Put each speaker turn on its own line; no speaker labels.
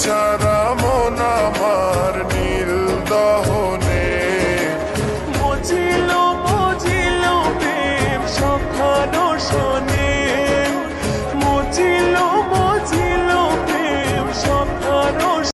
ছাড়া মন আমার নীল দহনে।
বুঝিল বুঝিল প্রেম সখানো শোনে।